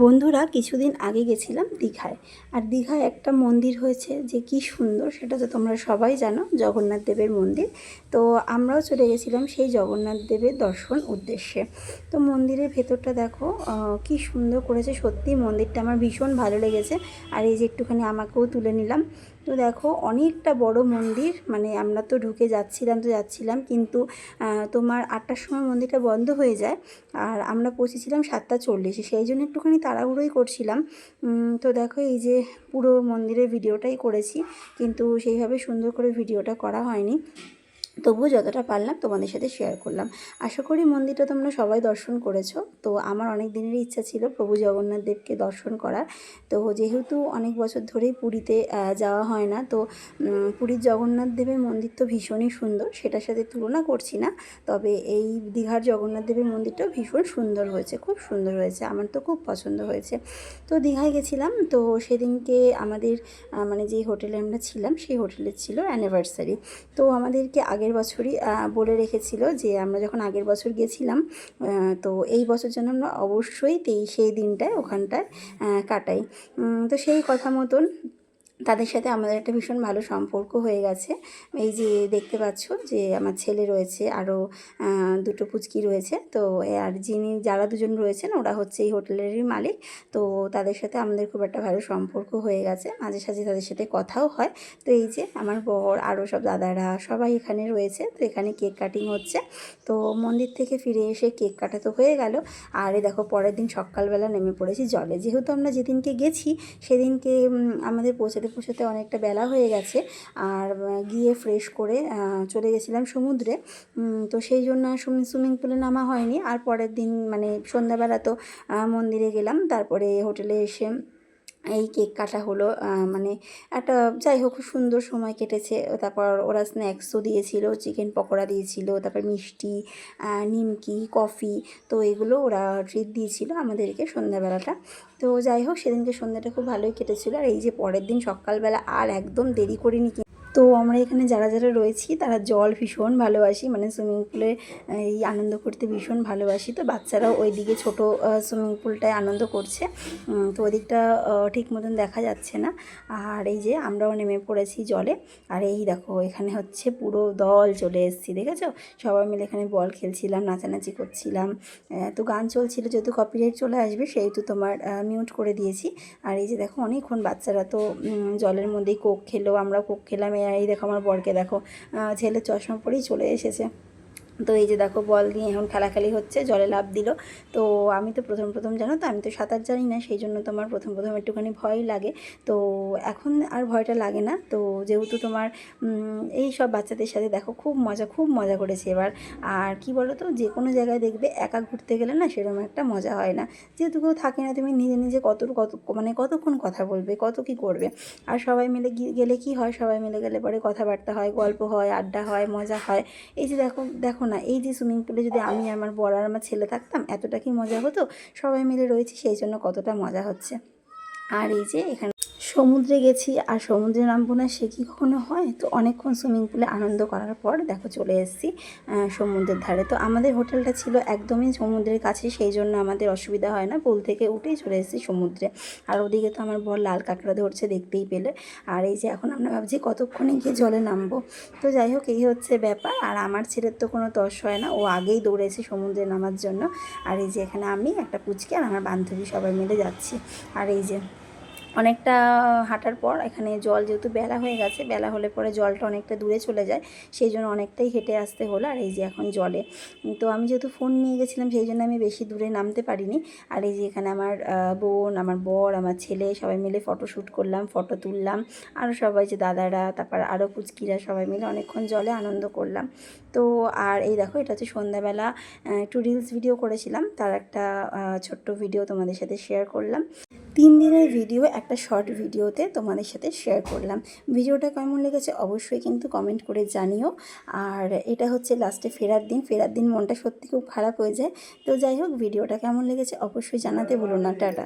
বন্ধুরা, কিছুদিন আগে গেছিলাম দীঘায়। আর দীঘায় একটা মন্দির হয়েছে যে কি সুন্দর, সেটা তো তোমরা সবাই জানো, জগন্নাথ দেবের মন্দির। তো আমরাও চলে গেছিলাম সেই জগন্নাথ দেবের দর্শন উদ্দেশ্যে। তো মন্দিরের ভেতরটা দেখো কি সুন্দর করেছে। সত্যি মন্দিরটা আমার ভীষণ ভালো লেগেছে। আর এই যে একটুখানি আমাকেও তুলে নিলাম। তো দেখো, অনেকটা বড় মন্দির মানে আমরা তো ঢুকে যাচ্ছিলাম তো যাচ্ছিলাম, কিন্তু তোমার আটটার সময় মন্দিরটা বন্ধ হয়ে যায়। আর আমরা পৌঁছেছিলাম সাতটা চল্লিশে, সেই জন্য একটুখানি তাড়াহুড়োই করছিলাম। তো দেখো এই যে পুরো মন্দিরের ভিডিওটাই করেছি, কিন্তু সেইভাবে সুন্দর করে ভিডিওটা করা হয়নি। তবুও যতটা পারলাম তোমাদের সাথে শেয়ার করলাম। আশা করি মন্দিরটা তোমরা সবাই দর্শন করেছ। তো আমার অনেক দিনেরই ইচ্ছা ছিল প্রভু জগন্নাথ দেবকে দর্শন করার। তো যেহেতু অনেক বছর ধরেই পুরীতে যাওয়া হয় না, তো পুরীর জগন্নাথ দেবের মন্দির তো ভীষণই সুন্দর। সেটার সাথে তুলনা করছি না, তবে এই দীঘার জগন্নাথ দেবের মন্দিরটাও ভীষণ সুন্দর হয়েছে, খুব সুন্দর হয়েছে, আমার তো খুব পছন্দ হয়েছে। তো দীঘায় গেছিলাম, তো সেদিনকে আমাদের মানে যে হোটেলে আমরা ছিলাম, সেই হোটেলের ছিল অ্যানিভার্সারি তো আমাদেরকে আগের বছরই বলে রেখেছিল যে আমরা যখন আগের বছর গেছিলাম তো এই বছর যেন আমরা অবশ্যই তেইশে দিনটায় ওখানটায় কাটাই। তো সেই কথা মতন তাদের সাথে আমাদের একটা ভীষণ ভালো সম্পর্ক হয়ে গেছে। এই যে দেখতে পাচ্ছ যে আমার ছেলে রয়েছে, আরও দুটো পুচকি রয়েছে। তো আর যিনি, যারা দুজন রয়েছেন ওরা হচ্ছে এই হোটেলেরই মালিক। তো তাদের সাথে আমাদের খুব একটা ভালো সম্পর্ক হয়ে গেছে। মাঝে সাঝে তাদের সাথে কথাও হয়। তো এই যে আমার বর, আরও সব দাদারা সবাই এখানে রয়েছে। তো এখানে কেক কাটিং হচ্ছে। তো মন্দির থেকে ফিরে এসে কেক কাটা তো হয়ে গেল। আর এই দেখো, পরের দিন সকালবেলা নেমে পড়েছি জলে। যেহেতু আমরা যেদিনকে গেছি, সেদিনকে আমাদের পৌঁছাতে পৌঁছাতে অনেকটা বেলা হয়ে গেছে। আর গিয়ে ফ্রেশ করে চলে গেছিলাম সমুদ্রে। তো সেই জন্য সুইমিং পুলে নামা হয়নি। আর পরের দিন মানে সন্ধ্যাবেলা তো মন্দিরে গেলাম। তারপরে হোটেলে এসে এই কেক কাটা হলো মানে একটা যাই হোক সুন্দর সময় কেটেছে। তারপর ওরা স্ন্যাক্সও দিয়েছিল, চিকেন পকোড়া দিয়েছিল, তারপর মিষ্টি নিমকি, কফি, তো এগুলো ওরা ট্রিট দিয়েছিল আমাদেরকে সন্ধ্যাবেলাটা। তো যাই হোক, সেদিনকে সন্ধ্যাটা খুব ভালোই কেটেছিল। আর এই যে পরের দিন সকালবেলা আর একদম দেরি করিনি তো আমরা এখানে যারা যারা রয়েছি তারা জল ভীষণ ভালোবাসি মানে সুইমিং পুলে এই আনন্দ করতে ভীষণ ভালোবাসি। তো বাচ্চারাও ওইদিকে ছোটো সুইমিং পুলটায় আনন্দ করছে। তো ওদিকটা আহ, ঠিক মতন দেখা যাচ্ছে না। আর এই যে আমরাও নেমে পড়েছি জলে। আর এই দেখো এখানে হচ্ছে পুরো দল চলে এসেছি দেখেছ? সবাই মিলে এখানে বল খেলছিলাম নাচানাচি করছিলাম। তো গান চলছিল যেহেতু কপিরাইট চলে আসবে সেহেতু তোমার মিউট করে দিয়েছি। আর এই যে দেখো অনেকক্ষণ বাচ্চারা তো জলের মধ্যেই কোক খেলো আমরা কোক খেলাম। এই দেখো আমার বরকে দেখো ছেলে চশমা পরেই চলে এসেছে। তো এই যে দেখো বল দিয়ে এখন খেলাখেলি হচ্ছে, জলে লাভ দিল। তো আমি তো প্রথম প্রথম জানো তো, আমি তো সাঁতার জানি না, সেই জন্য তোমার প্রথম প্রথম একটুখানি ভয় লাগে। তো এখন আর ভয়টা লাগে না। তো যেহেতু তোমার এই সব বাচ্চাদের সাথে দেখো খুব মজা খুব মজা করেছে এবার। আর কি বলো তো যে কোনো জায়গায় দেখবে একা ঘুরতে গেলে না সেরকম একটা মজা হয় না। যেহেতু কেউ থাকে না, তুমি নিজে নিজে কত কত মানে কতক্ষণ কথা বলবে, কত কি করবে। আর সবাই মিলে গেলে কি হয়? সবাই মিলে গেলে পরে কথাবার্তা হয়, গল্প হয়, আড্ডা হয়, মজা হয়। এই যে দেখো দেখো না, এই যে সুইমিং পুলে যদি আমি আমার বড় আর আমার ছেলে থাকতাম, এতটা কি মজা হতো? সবাই মিলে রয়েছি, সেই জন্য কতটা মজা হচ্ছে। আর এই যে এখানে সমুদ্রে গেছি আর সমুদ্রে নামবো না সে কি কখনো হয়? তো অনেকক্ষণ সুইমিং পুলে আনন্দ করার পর দেখো চলে এসেছি সমুদ্রের ধারে। তো আমাদের হোটেলটা ছিল একদমই সমুদ্রের কাছে, সেই জন্য আমাদের অসুবিধা হয় না। পুল থেকে উঠেই চলে এসেছি সমুদ্রে। আর ওদিকে তো আমার বর লাল কাঁকড়া ধরছে, দেখতেই পেলে। আর এই যে এখন আমরা ভাবছি কতক্ষণে গিয়ে জলে নামবো? তো যাই হোক, এই হচ্ছে ব্যাপার। আর আমার ছেলের তো কোনো তস হয় না। ও আগেই দৌড়েছে সমুদ্রে নামার জন্য। আর এই যে এখানে আমি, একটা পুচকে আর আমার বান্ধবী সবাই মিলে যাচ্ছি। আর এই যে অনেকটা হাঁটার পর এখানে জল যেহেতু বেলা হয়ে গেছে, বেলা হলে পরে জলটা অনেকটা দূরে চলে যায়, সেই জন্য অনেকটাই হেঁটে আসতে হলো আর এই যে এখন জলে। তো আমি যেহেতু ফোন নিয়ে গেছিলাম, সেই জন্য আমি বেশি দূরে নামতে পারিনি। আর এই যে এখানে আমার বোন, আমার বর, আমার ছেলে সবাই মিলে ফটো শ্যুট করলাম ফটো তুললাম। আরও সবাই যে দাদারা, তারপর আরও পুচকিরা সবাই মিলে অনেকক্ষণ জলে আনন্দ করলাম। তো আর এই দেখো, এটা হচ্ছে সন্ধ্যাবেলা একটু রিলস ভিডিও করেছিলাম, তার একটা ছোট্ট ভিডিও তোমাদের সাথে শেয়ার করলাম। তিন দিনের ভিডিও একটা শর্ট ভিডিওতে তোমাদের সাথে শেয়ার করলাম। ভিডিওটা কেমন লেগেছে অবশ্যই কিন্তু কমেন্ট করে জানিও। আর এটা হচ্ছে লাস্টে ফেরার দিন। ফেরার দিন মনটা সত্যি খুব খারাপ হয়ে যায়। তো যাই হোক ভিডিওটা কেমন লেগেছে অবশ্যই জানাতে বলো না। টাটা।